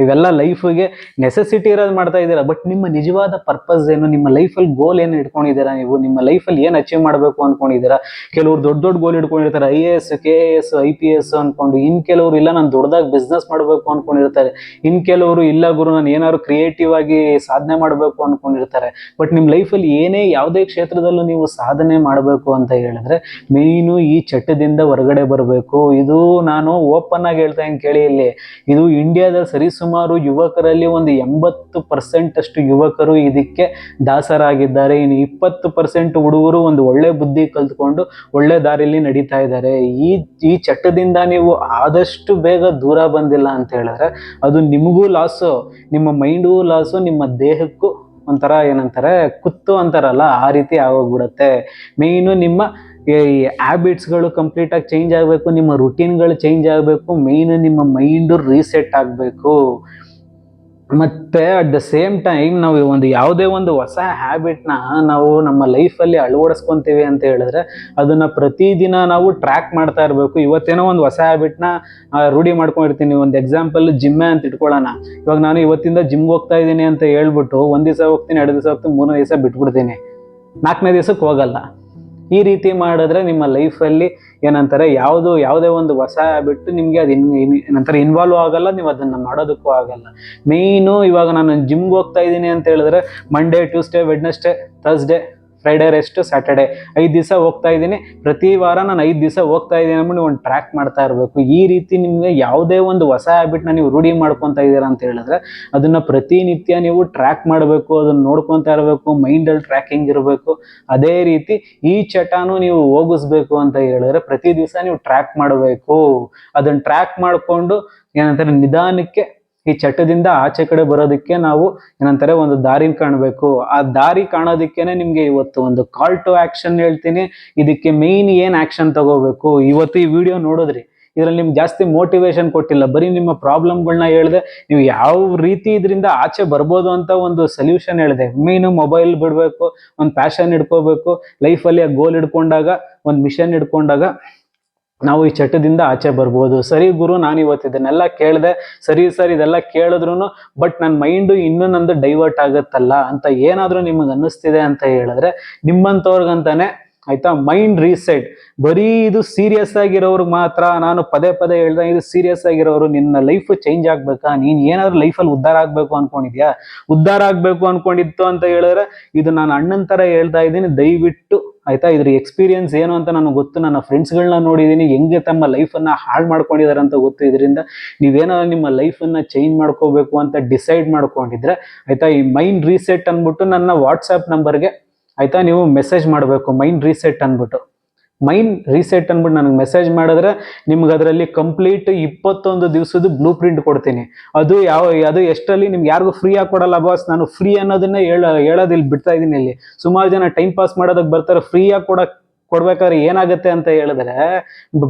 ಇವೆಲ್ಲ ಲೈಫಿಗೆ ನೆಸೆಸಿಟಿ ಇರೋದು ಮಾಡ್ತಾ ಇದ್ದೀರಾ? ಬಟ್ ನಿಮ್ಮ ನಿಜವಾದ ಪರ್ಪಸ್ ಏನು? ನಿಮ್ಮ ಲೈಫಲ್ಲಿ ಗೋಲ್ ಏನು ಇಟ್ಕೊಂಡಿದ್ದೀರಾ ನೀವು? ನಿಮ್ಮ ಲೈಫಲ್ಲಿ ಏನು ಅಚೀವ್ ಮಾಡಬೇಕು ಅನ್ಕೊಂಡಿದ್ದೀರಾ? ಕೆಲವರು ದೊಡ್ಡ ದೊಡ್ಡ ಗೋಲ್ ಇಟ್ಕೊಂಡಿರ್ತಾರೆ. I A S K A S I P S ಅನ್ಕೊಂಡು ಇನ್ ಕೆಲವರು ಇಲ್ಲ, ನಾನು ದೊಡ್ಡದಾಗಿ ಬಿಸ್ನೆಸ್ ಮಾಡಬೇಕು ಅನ್ಕೊಂಡಿರ್ತಾರೆ. ಇನ್ ಕೆಲವರು ಇಲ್ಲ ಗುರು, ನಾನು ಏನಾದ್ರು ಕ್ರಿಯೇಟಿವ್ ಆಗಿ ಸಾಧನೆ ಮಾಡಬೇಕು ಅನ್ಕೊಂಡಿರ್ತಾರೆ. ಬಟ್ ನಿಮ್ಮ ಲೈಫಲ್ಲಿ ಏನೇ ಯಾವುದೇ ಕ್ಷೇತ್ರದಲ್ಲೂ ನೀವು ಸಾಧನೆ ಮಾಡಬೇಕು ಅಂತ ಹೇಳಿದ್ರೆ ಮೇಯ್ನು ಈ ಚಟ್ಟದಿಂದ ಹೊರಗಡೆ ಬರಬೇಕು. ಇದು ನಾನು ಓಪನ್ ಆಗಿ ಹೇಳ್ತಾ ಇದ್ದೀನಿ ಕೇಳಿ ಇಲ್ಲಿ. ಇದು ಇಂಡಿಯಾದ ಸರಿಸುಮಾರು ಯುವಕರಲ್ಲಿ ಒಂದು ಎಂಬತ್ತು ಪರ್ಸೆಂಟ್ ಅಷ್ಟು ಯುವಕರು ಇದಕ್ಕೆ ದಾಸರಾಗಿದ್ದಾರೆ. ಇನ್ನು ಇಪ್ಪತ್ತು ಪರ್ಸೆಂಟ್ ಹುಡುಗರು ಒಂದು ಒಳ್ಳೆ ಬುದ್ಧಿ ಕಲ್ತ್ಕೊಂಡು ಒಳ್ಳೆ ದಾರಿಯಲ್ಲಿ ನಡೀತಾ ಇದ್ದಾರೆ. ಈ ಈ ಚಟ್ಟದಿಂದ ನೀವು ಆದಷ್ಟು ಬೇಗ ದೂರ ಬಂದಿಲ್ಲ ಅಂತ ಹೇಳಿದ್ರೆ ಅದು ನಿಮಗೂ ಲಾಸು ನಿಮ್ಮ ಮೈಂಡ್ಗೂ ಲಾಸು ನಿಮ್ಮ ದೇಹಕ್ಕೂ ಒಂಥರ ಏನಂತಾರೆ ಕುತ್ತು ಅಂತಾರಲ್ಲ, ಆ ರೀತಿ ಆಗೋಗ್ಬಿಡುತ್ತೆ. ಮೇಯ್ನು ನಿಮ್ಮ ಈ ಹ್ಯಾಬಿಟ್ಸ್ಗಳು ಕಂಪ್ಲೀಟಾಗಿ ಚೇಂಜ್ ಆಗಬೇಕು, ನಿಮ್ಮ ರುಟೀನ್ಗಳು ಚೇಂಜ್ ಆಗಬೇಕು ಮೇಯ್ನ್ ನಿಮ್ಮ ಮೈಂಡು ರೀಸೆಟ್ ಆಗಬೇಕು. ಮತ್ತು ಅಟ್ ದ ಸೇಮ್ ಟೈಮ್ ನಾವು ಒಂದು ಯಾವುದೇ ಒಂದು ಹೊಸ ಹ್ಯಾಬಿಟ್ನ ನಾವು ನಮ್ಮ ಲೈಫಲ್ಲಿ ಅಳವಡಿಸ್ಕೊತೀವಿ ಅಂತ ಹೇಳಿದ್ರೆ ಅದನ್ನು ಪ್ರತಿದಿನ ನಾವು ಟ್ರ್ಯಾಕ್ ಮಾಡ್ತಾ ಇರಬೇಕು. ಇವತ್ತೇನೋ ಒಂದು ಹೊಸ ಹ್ಯಾಬಿಟ್ನ ರೂಢಿ ಮಾಡ್ಕೊಂಡಿರ್ತೀನಿ. ಒಂದು ಎಕ್ಸಾಂಪಲ್ ಜಿಮ್ಮೆ ಅಂತ ಇಟ್ಕೊಳ್ಳೋಣ. ಇವಾಗ ನಾನು ಇವತ್ತಿಂದ ಜಿಮ್ಗೆ ಹೋಗ್ತಾ ಇದ್ದೀನಿ ಅಂತ ಹೇಳ್ಬಿಟ್ಟು ಒಂದು ದಿವಸ ಹೋಗ್ತೀನಿ, ಎರಡು ದಿವಸ ಹೋಗ್ತೀನಿ, ಮೂರನೇ ದಿವಸ ಬಿಟ್ಬಿಡ್ತೀನಿ. ನಾಲ್ಕನೇ ದಿವಸಕ್ಕೆ ಹೋಗಲ್ಲ. ಈ ರೀತಿ ಮಾಡಿದ್ರೆ ನಿಮ್ಮ ಲೈಫಲ್ಲಿ ಏನಂತಾರೆ, ಯಾವುದು, ಯಾವುದೇ ಒಂದು ಹೊಸ ಬಿಟ್ಟು ನಿಮಗೆ ಅದು ಇನ್ ಏನಂತಾರೆ ಇನ್ವಾಲ್ವ್ ಆಗಲ್ಲ, ನೀವು ಅದನ್ನು ಮಾಡೋದಕ್ಕೂ ಆಗಲ್ಲ. ಮೇಯ್ನು ಇವಾಗ ನಾನು ಜಿಮ್ಗೆ ಹೋಗ್ತಾ ಇದ್ದೀನಿ ಅಂತ ಹೇಳಿದ್ರೆ Monday Tuesday Wednesday Thursday Friday rest Saturday ಐದು ದಿವಸ ಹೋಗ್ತಾ ಇದ್ದೀನಿ. ಪ್ರತಿ ವಾರ ನಾನು ಐದು ದಿವಸ ಹೋಗ್ತಾ ಇದ್ದೀನಿ ಅಂದ್ಬಿಟ್ಟು ಒಂದು ಟ್ರ್ಯಾಕ್ ಮಾಡ್ತಾ ಇರಬೇಕು. ಈ ರೀತಿ ನಿಮಗೆ ಯಾವುದೇ ಒಂದು ಹೊಸ ಹ್ಯಾಬಿಟ್ನ ನೀವು ರೂಢಿ ಮಾಡ್ಕೊತಾ ಇದ್ದೀರಾ ಅಂತ ಹೇಳಿದ್ರೆ, ಅದನ್ನು ಪ್ರತಿನಿತ್ಯ ನೀವು ಟ್ರ್ಯಾಕ್ ಮಾಡಬೇಕು, ಅದನ್ನ ನೋಡ್ಕೊತಾ ಇರಬೇಕು ಮೈಂಡಲ್ಲಿ ಟ್ರ್ಯಾಕಿಂಗ್ ಇರಬೇಕು. ಅದೇ ರೀತಿ ಈ ಚಟನೂ ನೀವು ಹೋಗಿಸ್ಬೇಕು ಅಂತ ಹೇಳಿದ್ರೆ ಪ್ರತಿ ದಿವಸ ನೀವು ಟ್ರ್ಯಾಕ್ ಮಾಡಬೇಕು. ಅದನ್ನು ಟ್ರ್ಯಾಕ್ ಮಾಡಿಕೊಂಡು ಏನಂತಾರೆ, ನಿಧಾನಕ್ಕೆ ಈ ಚಟದಿಂದ ಆಚೆ ಕಡೆ ಬರೋದಕ್ಕೆ ನಾವು ಏನಂತಾರೆ ಒಂದು ದಾರಿ ಕಾಣಬೇಕು. ಆ ದಾರಿ ಕಾಣೋದಕ್ಕೇನೆ ನಿಮ್ಗೆ ಇವತ್ತು ಒಂದು ಕಾಲ್ ಟು ಆಕ್ಷನ್ ಹೇಳ್ತೀನಿ. ಇದಕ್ಕೆ ಮೇಯ್ನ್ ಏನ್ ಆಕ್ಷನ್ ತಗೋಬೇಕು? ಇವತ್ತು ಈ ವಿಡಿಯೋ ನೋಡಿದ್ರಿ. ಇದ್ರಲ್ಲಿ ನಿಮ್ಗೆ ಜಾಸ್ತಿ ಮೋಟಿವೇಶನ್ ಕೊಟ್ಟಿಲ್ಲ. ಬರೀ ನಿಮ್ಮ ಪ್ರಾಬ್ಲಮ್ಗಳನ್ನ ಹೇಳಿದೆ, ನೀವು ಯಾವ ರೀತಿ ಇದರಿಂದ ಆಚೆ ಬರ್ಬೋದು ಅಂತ ಒಂದು ಸೊಲ್ಯೂಷನ್ ಹೇಳಿದೆ. ಮೇಯ್ನು ಮೊಬೈಲ್ ಬಿಡಬೇಕು, ಒಂದು ಪ್ಯಾಷನ್ ಇಟ್ಕೋಬೇಕು ಲೈಫಲ್ಲಿ ಆ ಗೋಲ್ ಇಡ್ಕೊಂಡಾಗ ಒಂದು ಮಿಷನ್ ಇಟ್ಕೊಂಡಾಗ. ನಾವು ಈ ಚಟದಿಂದ ಆಚೆ ಬರ್ಬೋದು. ಸರಿ ಗುರು ನಾನು ಇವತ್ತು ಇದನ್ನೆಲ್ಲ ಕೇಳಿದೆ, ಸರಿ ಸರ್, ಇದೆಲ್ಲ ಕೇಳಿದ್ರು ಬಟ್ ನನ್ನ ಮೈಂಡು ಇನ್ನೂ ನಂದು ಡೈವರ್ಟ್ ಆಗುತ್ತಲ್ಲ ಅಂತ ಏನಾದರೂ ನಿಮಗೆ ಅನ್ನಿಸ್ತಿದೆ ಅಂತ ಹೇಳಿದ್ರೆ ನಿಮ್ಮಂಥವ್ರಿಗಂತಾನೆ ಆಯ್ತಾ? ಮೈಂಡ್ ರೀಸೆಟ್ ಬರೀ ಇದು ಸೀರಿಯಸ್ ಆಗಿರೋರು ಮಾತ್ರ, ನಾನು ಪದೇ ಪದೇ ಹೇಳ್ದೆ, ಇದು ಸೀರಿಯಸ್ ಆಗಿರೋರು ನಿನ್ನ ಲೈಫ್ ಚೇಂಜ್ ಆಗ್ಬೇಕಾ? ನೀನ್ ಏನಾದ್ರು ಲೈಫಲ್ಲಿ ಉದ್ಧಾರ ಆಗ್ಬೇಕು ಅನ್ಕೊಂಡಿದ್ಯಾ? ಉದ್ಧಾರ ಆಗ್ಬೇಕು ಅನ್ಕೊಂಡಿತ್ತು ಅಂತ ಹೇಳಿದ್ರೆ, ಇದು ನಾನು ಅಣ್ಣನ ತರ ಹೇಳ್ತಾ ಇದ್ದೀನಿ. ದಯವಿಟ್ಟು, ಆಯ್ತಾ? ಇದ್ರ ಎಕ್ಸ್ಪೀರಿಯನ್ಸ್ ಏನು ಅಂತ ನನಗೆ ಗೊತ್ತು. ನನ್ನ ಫ್ರೆಂಡ್ಸ್ಗಳನ್ನ ನೋಡಿದ್ದೀನಿ. ಹೆಂಗೆ ತಮ್ಮ ಲೈಫನ್ನ ಹಾಳು ಮಾಡ್ಕೊಂಡಿದ್ದಾರೆ ಅಂತ ಗೊತ್ತು. ಇದರಿಂದ ನೀವೇನಾದ್ರು ನಿಮ್ಮ ಲೈಫನ್ನ ಚೇಂಜ್ ಮಾಡ್ಕೋಬೇಕು ಅಂತ ಡಿಸೈಡ್ ಮಾಡ್ಕೊಂಡಿದ್ರೆ, ಆಯ್ತಾ? ಈ ಮೈಂಡ್ ರೀಸೆಟ್ ಅಂದ್ಬಿಟ್ಟು ನನ್ನ ವಾಟ್ಸಪ್ ನಂಬರ್ಗೆ ಆಯ್ತಾ? ನೀವು ಮೆಸೇಜ್ ಮಾಡಬೇಕು ಮೈಂಡ್ ರೀಸೆಟ್ ಅಂದ್ಬಿಟ್ಟು. ಮೈಂಡ್ ರೀಸೆಟ್ ಅಂದ್ಬಿಟ್ಟು ನನಗೆ ಮೆಸೇಜ್ ಮಾಡಿದ್ರೆ ನಿಮ್ಗೆ ಅದರಲ್ಲಿ ಕಂಪ್ಲೀಟ್ ಇಪ್ಪತ್ತೊಂದು ದಿವಸದ ಬ್ಲೂ ಪ್ರಿಂಟ್ ಕೊಡ್ತೀನಿ. ಅದು ಯಾವ, ಅದು ಎಷ್ಟರಲ್ಲಿ ನಿಮ್ಗೆ ಯಾರಿಗೂ ಫ್ರೀ ಆಗಿ ಕೊಡಲ್ಲ ಬಾಸ್ ನಾನು ಫ್ರೀ ಅನ್ನೋದನ್ನೇ ಹೇಳ ಹೇಳೋದಿಲ್ಲಿ ಬಿಡ್ತಾ ಇದ್ದೀನಿ ಇಲ್ಲಿ. ಸುಮಾರು ಜನ ಟೈಮ್ ಪಾಸ್ ಮಾಡೋದಕ್ಕೆ ಬರ್ತಾರೆ ಫ್ರೀಯಾಗಿ ಆಗಿ ಕೊಡಕ್ ಕೊಡ್ಬೇಕಾದ್ರೆ ಏನಾಗುತ್ತೆ ಅಂತ ಹೇಳಿದ್ರೆ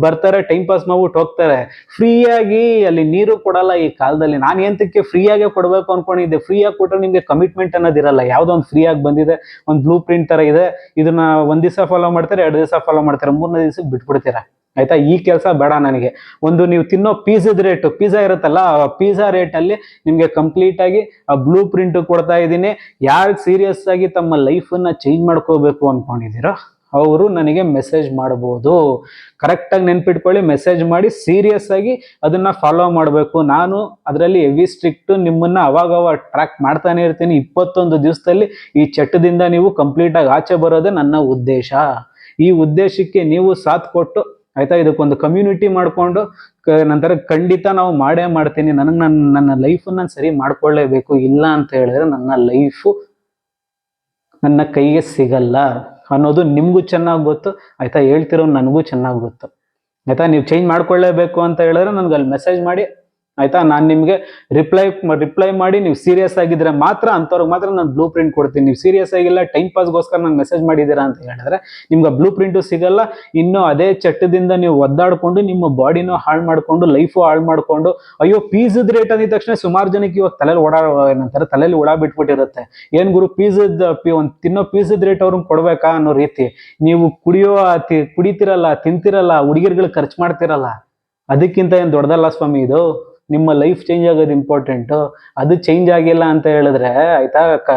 ಬರ್ತಾರೆ ಟೈಮ್ ಪಾಸ್ ಮಾಡ್ಬಿಟ್ಟು ಹೋಗ್ತಾರೆ. ಫ್ರೀಯಾಗಿ ಅಲ್ಲಿ ನೀರು ಕೊಡಲ್ಲ ಈ ಕಾಲದಲ್ಲಿ. ನಾನು ಎಂತಕ್ಕೆ ಫ್ರೀಯಾಗೆ ಕೊಡಬೇಕು ಅನ್ಕೊಂಡಿದ್ದೆ. ಫ್ರೀಯಾಗಿ ಕೊಟ್ಟರೆ ನಿಮಗೆ ಕಮಿಟ್ಮೆಂಟ್ ಅನ್ನೋದಿರಲ್ಲ ಯಾವುದೋ ಒಂದು ಫ್ರೀಯಾಗಿ ಬಂದಿದೆ, ಒಂದು ಬ್ಲೂ ಪ್ರಿಂಟ್ ತರ ಇದೆ. ಇದನ್ನ ಒಂದು ದಿವಸ ಫಾಲೋ ಮಾಡ್ತಾರೆ, ಎರಡು ದಿವಸ ಫಾಲೋ ಮಾಡ್ತಾರೆ? ಮೂರನೇ ದಿವಸಕ್ಕೆ ಬಿಟ್ಬಿಡ್ತೀರಾ? ಆಯ್ತಾ? ಈ ಕೆಲಸ ಬೇಡ ನನಗೆ. ಒಂದು ನೀವು ತಿನ್ನೋ ಪೀಝದ ರೇಟು ಪಿಜ್ಜಾ ಇರುತ್ತಲ್ಲ, ಆ ಪಿಜ್ಜಾ ರೇಟ್ ಅಲ್ಲಿ ನಿಮ್ಗೆ ಕಂಪ್ಲೀಟ್ ಆಗಿ ಆ ಬ್ಲೂ ಪ್ರಿಂಟು ಕೊಡ್ತಾ ಇದ್ದೀನಿ. ಯಾರು ಸೀರಿಯಸ್ ಆಗಿ ತಮ್ಮ ಲೈಫನ್ನು ಚೇಂಜ್ ಮಾಡ್ಕೋಬೇಕು ಅನ್ಕೊಂಡಿದ್ದೀರೋ ಅವರು ನನಗೆ ಮೆಸೇಜ್ ಮಾಡ್ಬೋದು. ಕರೆಕ್ಟಾಗಿ ನೆನ್ಪಿಟ್ಕೊಳ್ಳಿ ಮೆಸೇಜ್ ಮಾಡಿ ಸೀರಿಯಸ್ ಆಗಿ ಅದನ್ನ ಫಾಲೋ ಮಾಡಬೇಕು. ನಾನು ಅದರಲ್ಲಿ ಹೆವಿ ಸ್ಟ್ರಿಕ್ಟ್ ನಿಮ್ಮನ್ನ ಅವಾಗ ಟ್ರ್ಯಾಕ್ ಮಾಡ್ತಾನೆ ಇರ್ತೀನಿ. ಇಪ್ಪತ್ತೊಂದು ದಿವಸದಲ್ಲಿ ಈ ಚಟ್ಟದಿಂದ ನೀವು ಕಂಪ್ಲೀಟ್ ಆಗಿ ಆಚೆ ಬರೋದೇ ನನ್ನ ಉದ್ದೇಶ. ಈ ಉದ್ದೇಶಕ್ಕೆ ನೀವು ಸಾಥ್ ಕೊಟ್ಟು, ಆಯ್ತಾ? ಇದಕ್ಕೊಂದು ಕಮ್ಯುನಿಟಿ ಮಾಡಿಕೊಂಡು ನಂತರ ಖಂಡಿತ ನಾವು ಮಾಡೇ ಮಾಡ್ತೀನಿ. ನನಗೆ ನನ್ನ ನನ್ನ ಲೈಫನ್ನು ನಾನು ಸರಿ ಮಾಡ್ಕೊಳ್ಳೇಬೇಕು. ಇಲ್ಲ ಅಂತ ಹೇಳಿದ್ರೆ ನನ್ನ ಲೈಫು ನನ್ನ ಕೈಗೆ ಸಿಗಲ್ಲ ಅನ್ನೋದು ನಿಮಗೂ ಚೆನ್ನಾಗಿ ಗೊತ್ತು, ಆಯಿತಾ ಹೇಳ್ತಿರೋ ನನಗೂ ಚೆನ್ನಾಗಿ ಗೊತ್ತು. ಆಯ್ತಾ? ನೀವು ಚೇಂಜ್ ಮಾಡ್ಕೊಳ್ಳೇಬೇಕು ಅಂತ ಹೇಳಿದ್ರೆ ನನಗೆ ಅಲ್ಲಿ ಮೆಸೇಜ್ ಮಾಡಿ ಆಯ್ತಾ? ನಾನು ನಿಮಗೆ ರಿಪ್ಲೈ ರಿಪ್ಲೈ ಮಾಡಿ, ನೀವು ಸೀರಿಯಸ್ ಆಗಿದ್ರೆ ಮಾತ್ರ ಅಂಥವ್ರಿಗೆ ಮಾತ್ರ ನಾನು ಬ್ಲೂ ಪ್ರಿಂಟ್ ಕೊಡ್ತೀನಿ. ನೀವು ಸೀರಿಯಸ್ ಆಗಿಲ್ಲ ಟೈಮ್ ಪಾಸ್ಗೋಸ್ಕರ ನಾನು ಮೆಸೇಜ್ ಮಾಡಿದ್ದೀರಾ ಅಂತ ಹೇಳಿದ್ರೆ ನಿಮ್ಗೆ ಬ್ಲೂ ಪ್ರಿಂಟು ಸಿಗಲ್ಲ. ಇನ್ನು ಅದೇ ಚಟ್ಟದಿಂದ ನೀವು ಒದ್ದಾಡ್ಕೊಂಡು, ನಿಮ್ಮ ಬಾಡಿನೂ ಹಾಳು ಮಾಡಿಕೊಂಡು ಲೈಫು ಹಾಳು ಮಾಡ್ಕೊಂಡು, ಅಯ್ಯೋ ಪೀಸದ ರೇಟ್ ಅಂದಿದ ತಕ್ಷಣ ಸುಮಾರು ಜನಕ್ಕೆ ಇವಾಗ ತಲೆಯಲ್ಲಿ ಓಡಾ, ಏನಂತಾರೆ ತಲೆಯಲ್ಲಿ ಓಡಾ ಬಿಟ್ಬಿಟ್ಟಿರುತ್ತೆ. ಏನು ಗುರು ಪೀಸದ ಪಿ, ಒಂದು ತಿನ್ನೋ ಪೀಸದ ರೇಟ್ ಅವ್ರಿಗೆ ಕೊಡಬೇಕಾ ಅನ್ನೋ ರೀತಿ. ನೀವು ಕುಡಿಯೋ ಕುಡಿತಿರಲ್ಲ, ತಿಂತಿರಲ್ಲ, ಹುಡುಗಿರ್ಗಳು ಖರ್ಚು ಮಾಡ್ತಿರಲ್ಲ, ಅದಕ್ಕಿಂತ ಏನು ದೊಡ್ಡದಲ್ಲ ಸ್ವಾಮಿ ಇದು? ನಿಮ್ಮ ಲೈಫ್ ಚೇಂಜ್ ಆಗೋದು ಇಂಪಾರ್ಟೆಂಟು ಅದು ಚೇಂಜ್ ಆಗಿಲ್ಲ ಅಂತ ಹೇಳಿದ್ರೆ ಆಯ್ತಾ, ಕ,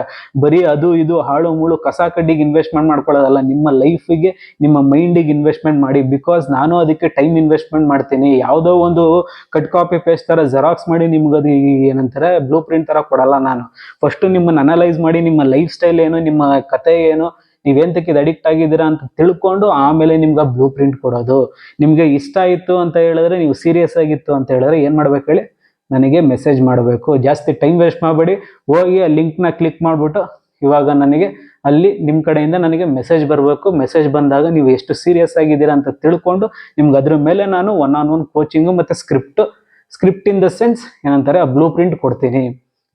ಬರೀ ಅದು ಇದು ಹಾಳು ಮುಳು ಕಸ ಕಡ್ಡಿಗೆ ಇನ್ವೆಸ್ಟ್ಮೆಂಟ್ ಮಾಡ್ಕೊಳ್ಳೋದಲ್ಲ, ನಿಮ್ಮ ಲೈಫಿಗೆ ನಿಮ್ಮ ಮೈಂಡಿಗೆ ಇನ್ವೆಸ್ಟ್ಮೆಂಟ್ ಮಾಡಿ. ಬಿಕಾಸ್ ನಾನು ಅದಕ್ಕೆ ಟೈಮ್ ಇನ್ವೆಸ್ಟ್ಮೆಂಟ್ ಮಾಡ್ತೀನಿ. ಯಾವುದೋ ಒಂದು ಕಟ್ ಕಾಪಿ ಪೇಸ್ಟ್ ಥರ ಜೆರಾಕ್ಸ್ ಮಾಡಿ ನಿಮ್ಗೆ ಅದು ಏನಂತಾರೆ ಬ್ಲೂ ಪ್ರಿಂಟ್ ಥರ ಕೊಡಲ್ಲ ನಾನು. ಫಸ್ಟು ನಿಮ್ಮನ್ನು ಅನಲೈಸ್ ಮಾಡಿ, ನಿಮ್ಮ ಲೈಫ್ ಸ್ಟೈಲ್ ಏನು, ನಿಮ್ಮ ಕತೆ ಏನು ನೀವೆಂತಕ್ಕೆ ಇದು ಅಡಿಕ್ಟ್ ಆಗಿದ್ದೀರಾ ಅಂತ ತಿಳ್ಕೊಂಡು ಆಮೇಲೆ ನಿಮ್ಗೆ ಬ್ಲೂ ಪ್ರಿಂಟ್ ಕೊಡೋದು. ನಿಮಗೆ ಇಷ್ಟ ಆಯಿತು ಅಂತ ಹೇಳಿದ್ರೆ ನೀವು ಸೀರಿಯಸ್ ಆಗಿತ್ತು ಅಂತ ಹೇಳಿದ್ರೆ ಏನು ಮಾಡ್ಬೇಕು ಹೇಳಿ? ನನಗೆ ಮೆಸೇಜ್ ಮಾಡಬೇಕು. ಜಾಸ್ತಿ ಟೈಮ್ ವೇಸ್ಟ್ ಮಾಡಬೇಡಿ. ಹೋಗಿ ಆ ಲಿಂಕ್ನ ಕ್ಲಿಕ್ ಮಾಡಿಬಿಟ್ಟು ಇವಾಗ ನನಗೆ ಅಲ್ಲಿ ನಿಮ್ಮ ಕಡೆಯಿಂದ ನನಗೆ ಮೆಸೇಜ್ ಬರಬೇಕು. ಮೆಸೇಜ್ ಬಂದಾಗ ನೀವು ಎಷ್ಟು ಸೀರಿಯಸ್ ಆಗಿದ್ದೀರಾ ಅಂತ ತಿಳ್ಕೊಂಡು ನಿಮ್ಗೆ ಅದ್ರ ಮೇಲೆ ನಾನು ಒನ್ ಆನ್ ಒನ್ ಕೋಚಿಂಗು ಮತ್ತು script script in the sense ಏನಂತಾರೆ? ಆ ಬ್ಲೂ ಪ್ರಿಂಟ್ ಕೊಡ್ತೀನಿ.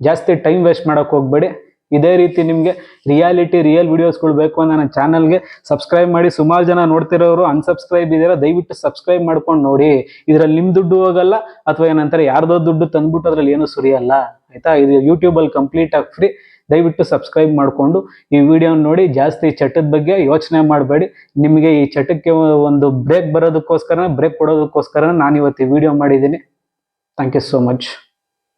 ಜಾಸ್ತಿ ಟೈಮ್ ವೇಸ್ಟ್ ಮಾಡೋಕ್ಕೆ ಹೋಗಬೇಡಿ. ಇದೇ ರೀತಿ ನಿಮಗೆ ರಿಯಾಲಿಟಿ ರಿಯಲ್ ವಿಡಿಯೋಸ್ಗಳು ಬೇಕು ಅಂದರೆ ನನ್ನ ಚಾನಲ್ಗೆ ಸಬ್ಸ್ಕ್ರೈಬ್ ಮಾಡಿ. ಸುಮಾರು ಜನ ನೋಡ್ತಿರೋರು ಅನ್ಸಬ್ಸ್ಕ್ರೈಬ್ ಇದ್ದೀರಾ, ದಯವಿಟ್ಟು ಸಬ್ಸ್ಕ್ರೈಬ್ ಮಾಡ್ಕೊಂಡು ನೋಡಿ. ಇದರಲ್ಲಿ ನಿಮ್ಮ ದುಡ್ಡು ಹೋಗಲ್ಲ, ಅಥವಾ ಏನಂತಾರೆ, ಯಾರ್ದೋ ದುಡ್ಡು ತಂದ್ಬಿಟ್ಟು ಅದ್ರಲ್ಲಿ ಏನು ಸುರಿಯಲ್ಲ. ಆಯಿತಾ? ಇದು ಯೂಟ್ಯೂಬಲ್ಲಿ ಕಂಪ್ಲೀಟ್ ಆಗಿ ಫ್ರೀ ದಯವಿಟ್ಟು ಸಬ್ಸ್ಕ್ರೈಬ್ ಮಾಡಿಕೊಂಡು ಈ ವಿಡಿಯೋ ನೋಡಿ. ಜಾಸ್ತಿ ಚಟದ ಬಗ್ಗೆ ಯೋಚನೆ ಮಾಡಬೇಡಿ. ನಿಮಗೆ ಈ ಚಟಕ್ಕೆ ಒಂದು ಬ್ರೇಕ್ ಬರೋದಕ್ಕೋಸ್ಕರ ಬ್ರೇಕ್ ಕೊಡೋದಕ್ಕೋಸ್ಕರ ನಾನು ಇವತ್ತು ಈ ವಿಡಿಯೋ ಮಾಡಿದ್ದೀನಿ. Thank you so much